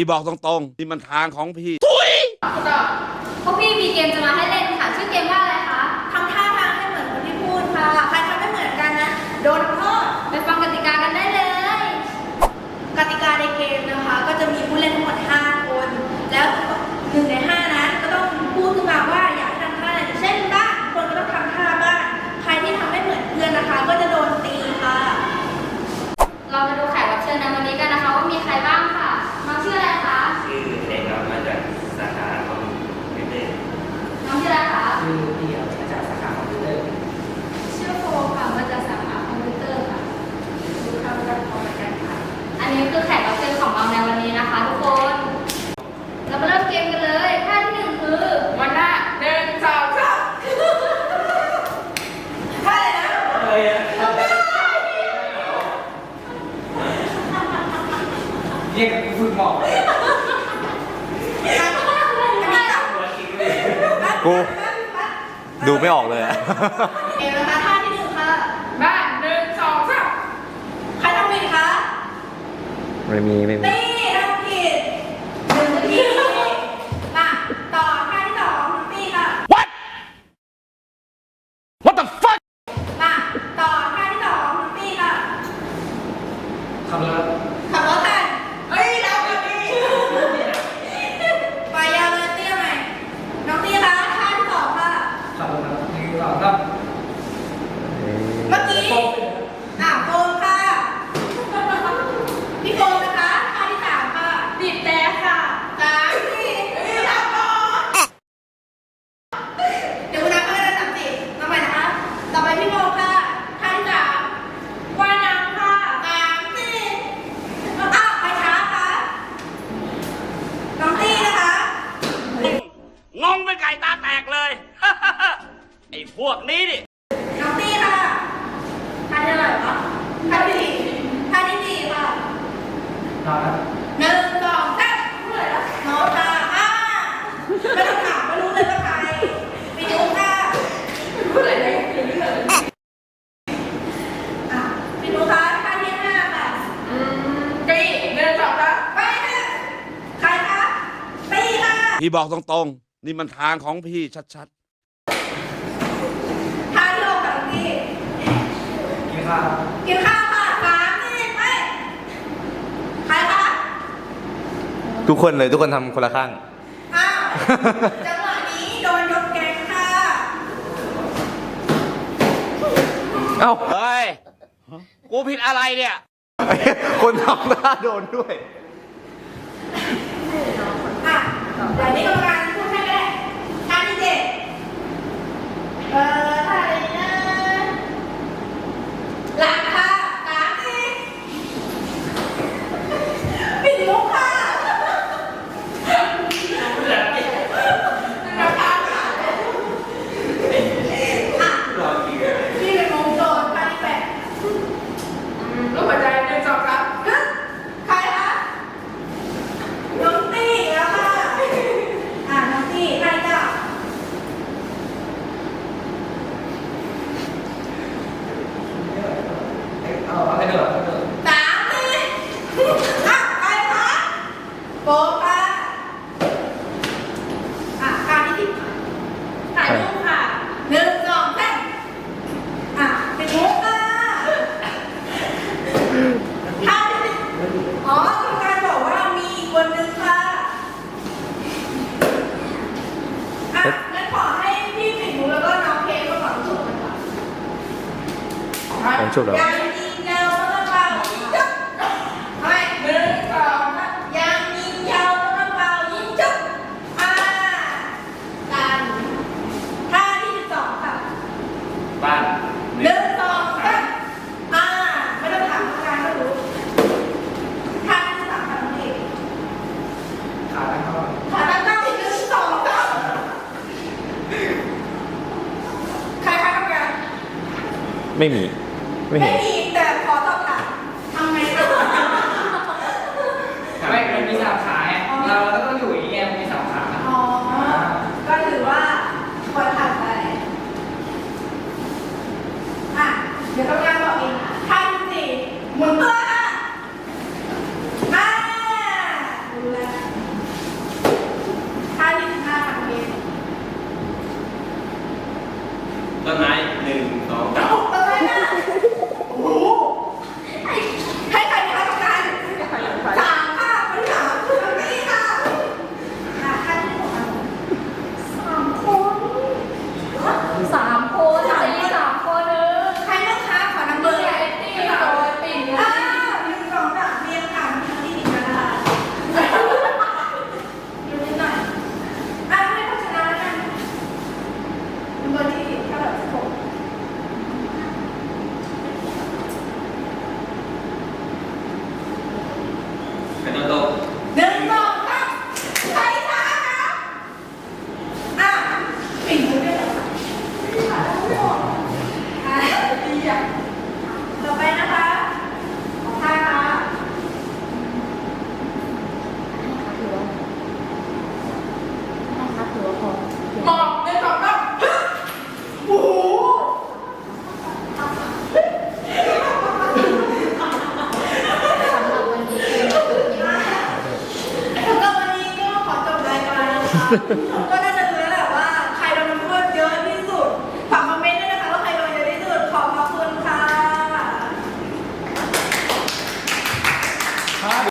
พี่บอกตรงๆที่มันทางของพี่ทุยพวกพี่มีเกมจะมาให้เล่นียงกันเลยท่าที่หนึ่งคือวันหน้าหนึ่งสองสามท่าอะไรนะอะไรอเรียกกับคุณหมอกูดูไม่ออกเลยอะ เอวนะคะท่าที่หนึ่งค่ะบ้านหนึ่งสองสามใครทำผิดคะไม่มีไม่มี นี่ทำผิดหนึ่ผิด พี่บอกตรงๆ นี่มันทางของพี่ชัดๆ ทานโลกกับพี่ กินข้าว กินข้าวค่ะสามนี่ไปใครคะทุกคนเลยทุกคนทำคนละข้าง อ้าวจังหวะนี้โดนยกแกงค่ะ เอ้า เฮ้ย กูผิดอะไรเนี่ย คนทำหน้าโดนด้วย แต่ในโกรรมการพูดให้ก็ได้การที่เจ็ดเอ่อถ้า บแล้วบ้านหนึ่งสองสามอ่าไม่ต้องถามทำงานก็รู้ท่าที่สามทำเองขาตั้งเข้ขาตั้งเข้าอีกหนึ่งสองสามใครคะทำงาไม่มี Vem. ต่อไปนะคะของท่าค่ะหมอบเดินสองรอบโอ้โหแล้วก็วันนี้ก็จบรายการนะคะ